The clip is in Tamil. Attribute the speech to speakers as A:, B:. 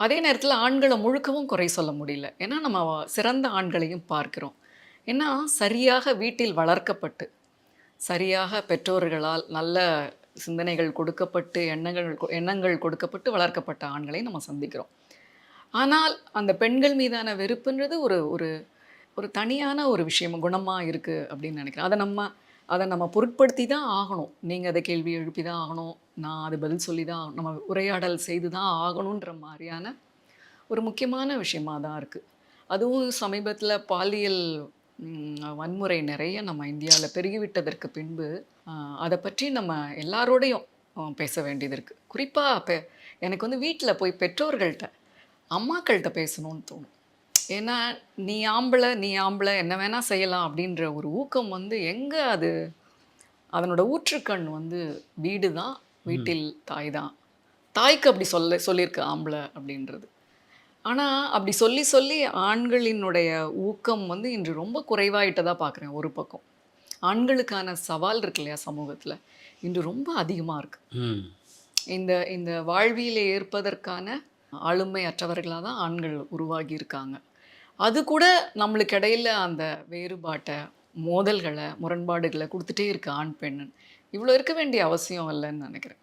A: அதே நேரத்தில் ஆண்களை முழுக்கவும் குறை சொல்ல முடியல. ஏன்னா நம்ம சிறந்த ஆண்களையும் பார்க்கிறோம். ஏன்னா சரியாக வீட்டில் வளர்க்கப்பட்டு சரியாக பெற்றோர்களால் நல்ல சிந்தனைகள் கொடுக்கப்பட்டு எண்ணங்கள் கொ- எண்ணங்கள் கொடுக்கப்பட்டு வளர்க்கப்பட்ட ஆண்களை நம்ம சந்திக்கிறோம். ஆனால் அந்த பெண்கள் மீதான வெறுப்புன்றது ஒரு ஒரு ஒரு தனியான ஒரு விஷயம் குணமாக இருக்குது அப்படின்னு நினைக்கிறேன். அதை நம்ம அதை நம்ம பொருட்படுத்தி தான் ஆகணும். நீங்கள் அதை கேள்வி எழுப்பி தான் ஆகணும். நான் அது பதில் சொல்லி தான் நம்ம உரையாடல் செய்து தான் ஆகணுன்ற மாதிரியான ஒரு முக்கியமான விஷயமாக தான் இருக்குது அதுவும் சமீபத்தில் பாலியல் வன்முறை நிறைய நம்ம இந்தியாவில் பெருகிவிட்டதற்கு பின்பு அதை பற்றி நம்ம எல்லாரோடையும் பேச வேண்டியது இருக்குது குறிப்பாக பெ எனக்கு வந்து வீட்டில் போய் பெற்றோர்கள்ட்ட அம்மாக்கள்கிட்ட பேசணும்னு தோணும். ஏன்னா நீ ஆம்பளை நீ ஆம்பளை என்ன வேணால் செய்யலாம் அப்படின்ற ஒரு ஊக்கம் வந்து எங்கே அது? அதனோட ஊற்றுக்கண் வந்து வீடு தான் வீட்டில் தாய் தான் தாய்க்கு அப்படி சொல்ல சொல்லியிருக்கு ஆம்பளை அப்படின்றது. ஆனால் அப்படி சொல்லி சொல்லி ஆண்களினுடைய ஊக்கம் வந்து இன்று ரொம்ப குறைவாயிட்டதா பார்க்குறேன் ஒரு பக்கம். ஆண்களுக்கான சவால் இருக்கு இல்லையா சமூகத்தில்? இன்று ரொம்ப அதிகமாக இருக்குது இந்த இந்த வாழ்வியலை ஏற்பதற்கான ஆளுமை அற்றவர்களாக தான் ஆண்கள் உருவாகி இருக்காங்க. அது கூட நம்மளுக்கு இடையில அந்த வேறுபாட்டை மோதல்களை முரண்பாடுகளை கொடுத்துட்டே இருக்கு ஆண் பெண்ணு இவ்வளோ இருக்க வேண்டிய அவசியம் இல்லைன்னு நினைக்கிறேன்.